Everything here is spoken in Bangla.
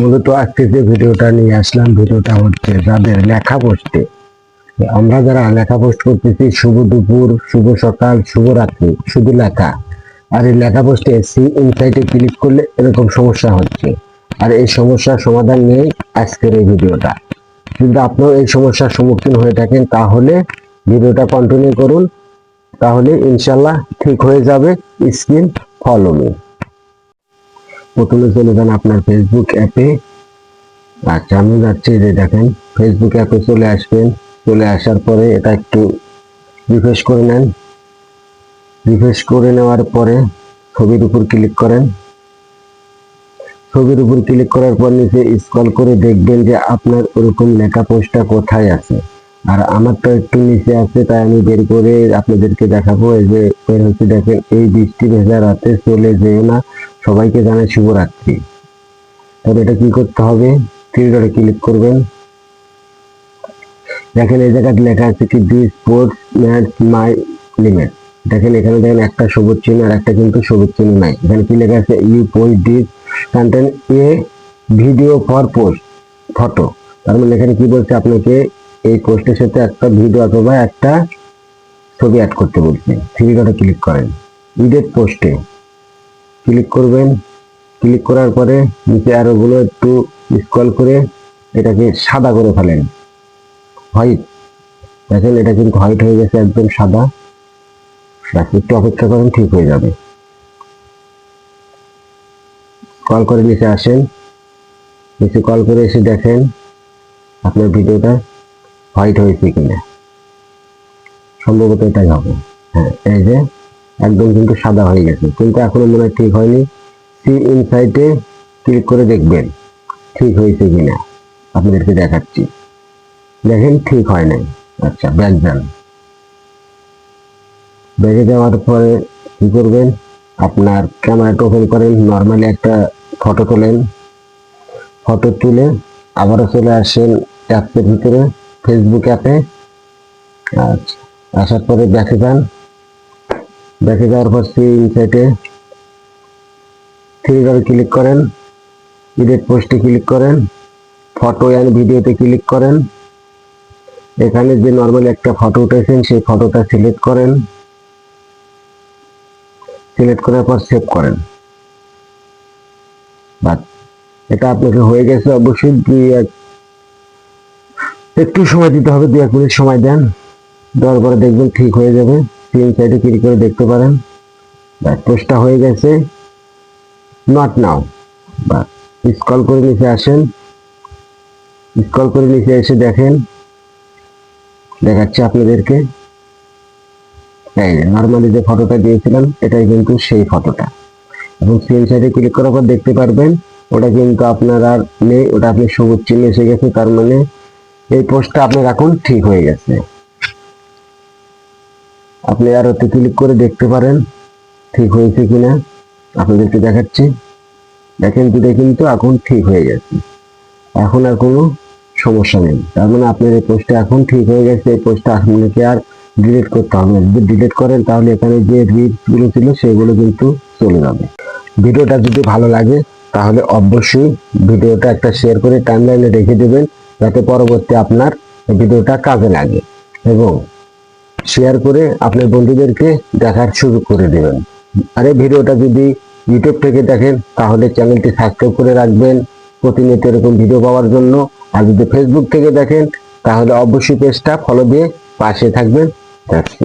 মূলত আজকে যে ভিডিওটা নিয়ে আসলাম, ভিডিওটা হচ্ছে যাদের লেখা পোস্টে আমরা যারা লেখা পোস্ট করতেছি, শুভ দুপুর, শুভ সকাল, শুভ রাত্রি, শুধু লেখা। আর এই লেখা পোস্টে সি ইনসাইটে ক্লিক করলে এরকম সমস্যা হচ্ছে। আর এই সমস্যার সমাধান নিয়েই আজকের এই ভিডিওটা। যদি আপনিও এই সমস্যার সম্মুখীন হয়ে থাকেন, তাহলে ভিডিওটা কন্টিনিউ করুন। তাহলে ইনশাল্লাহ ঠিক হয়ে যাবে স্ক্রিন ফলো মি। প্রথমে চলে যান আপনার ফেসবুক অ্যাপে আচ্ছা আমি যাচ্ছি যে দেখেন ফেসবুক অ্যাপে চলে আসবেন। চলে আসার পরে এটা একটু রিফ্রেশ করে নেন। রিফ্রেশ করে নেওয়ার পরে ছবির উপর ক্লিক করেন। ছবির উপর ক্লিক করার পর নিচে স্ক্রল করে দেখবেন যে আপনার ওরকম লেখা পোস্টটা কোথায় আছে। আর আমারটা একটু নিচে আছে, তাই আমি বের করে আপনাদেরকে দেখাবো। এই যে হচ্ছে দেখেন, এই বৃষ্টি ভেজা রাতে চলে যেও না। সবাইকে জানাই শুভরাত্রি। তবে এটা কি করতে হবে? থ্রি ক্লিক করবেন। দেখেন এই জায়গায় লেখা আছে কি the sports match my limit দেখেন এখানে দেখেন একটা সবুজ চিহ্ন আর একটা কিন্তু সবুজ চিহ্ন নাই। এখানে কি লেখা আছে you post this content a video for post photo তার মানে এখানে কি বলছে, আপনাকে এই পোস্টের সাথে একটা ভিডিও অথবা একটা ছবি অ্যাড করতে বলছে। থ্রি ডটে ক্লিক করেন। ইডেট পোস্টে ক্লিক করবেন। ক্লিক করার পরে নিচে আরও গুলো একটু স্ক্রল করে এটাকে সাদা করে ফেলেন। হোয়াইট দেখেন, এটা কিন্তু হোয়াইট হয়ে গেছে, একদম সাদা। একটু অপেক্ষা করেন, ঠিক হয়ে যাবে। কল করে নিচে আসেন। নিচে কল করে এসে দেখেন আপনার ভিডিওটা হোয়াইট হয়েছে কিনা। সম্ভবত এটাই হবে। হ্যাঁ এই যে একদম কিন্তু সাদা হয়ে গেছে। কিন্তু এখনও মনে হয় ঠিক হয়নি। সি ইনসাইটে ক্লিক করে দেখবেন ঠিক হয়েছে কিনা। আপনাদেরকে দেখাচ্ছি। দেখেন ঠিক হয় নাই। আচ্ছা ব্যাক যান ব্যাগে যাওয়ার পরে কি করবেন? আপনার ক্যামেরাটা ওপেন করেন। নর্মালি একটা ফটো তোলেন। ফটো তুলে আবারও চলে আসেন অ্যাপের ভিতরে ফেসবুক অ্যাপে। আচ্ছা আসার পরে ব্যাকে যান। ব্যাকে যাওয়ার পর সেই ইনসাইটে থ্রি ডটে ক্লিক করেন ইডিট পোস্টে ক্লিক করেন ফটো অ্যান্ড ভিডিওতে ক্লিক করেন। এখানে যে নর্মালি একটা ফটো উঠেছেন সেই ফটোটা সিলেক্ট করেন। সিলেক্ট করার পর সেভ করেন। বাস, এটা আপনাকে হয়ে গেছে অবশ্যই দুই এক, একটু সময় দিতে হবে, দুই এক মিনিট সময় দেন। দেওয়ার পরে দেখবেন ঠিক হয়ে যাবে। তিন সাইডে ক্লিক করে দেখতে পারেন। ব্যাস পোস্টটা হয়ে গেছে। নট নাও বা স্ক্রল করে নিচে আসেন। স্ক্রল করে নিচে এসে দেখেন। দেখাচ্ছি আপনাদেরকে। এই নর্মালি যে ফটোটা দিয়েছিলাম, এটাই কিন্তু সেই ফটোটা এবং স্ক্রিন সাইডে ক্লিক করার পর দেখতে পারবেন, ওটা কিন্তু আপনার আর নেই, ওটা আপনি সবুজ চিহ্ন এসে গেছে, তার মানে এই পোস্টটা আপনার এখন ঠিক হয়ে গেছে। আপনি আর ওতে ক্লিক করে দেখতে পারেন, ঠিক হয়েছে কিনা, আপনাদেরকে দেখাচ্ছি। দেখেন দুটো কিন্তু এখন ঠিক হয়ে গেছে। এখন আর কোনো সমস্যা নেই। তার মানে আপনার এই পোস্টটা এখন ঠিক হয়ে গেছে, এই পোস্টটা আপনাকে আর ডিলিট করতে হবে না। যদি ডিলিট করেন, তাহলে এখানে যে রিলসগুলো ছিল, সেগুলো কিন্তু চলে যাবে। ভিডিওটা যদি ভালো লাগে, তাহলে অবশ্যই ভিডিওটা একটা শেয়ার করে টাইমলাইনে রেখে দেবেন, যাতে পরবর্তী আপনার ভিডিওটা কাজে লাগে। এবং শেয়ার করে আপনার বন্ধুদেরকে দেখার শুরু করে দেবেন। আর এই ভিডিওটা যদি ইউটিউব থেকে দেখেন, তাহলে চ্যানেলটি সাবস্ক্রাইব করে রাখবেন। প্রতিনিয়ত এরকম ভিডিও পাওয়ার জন্য। আর যদি ফেসবুক থেকে দেখেন, তাহলে অবশ্যই পেজটা ফলো দিয়ে পাশে থাকবেন। It.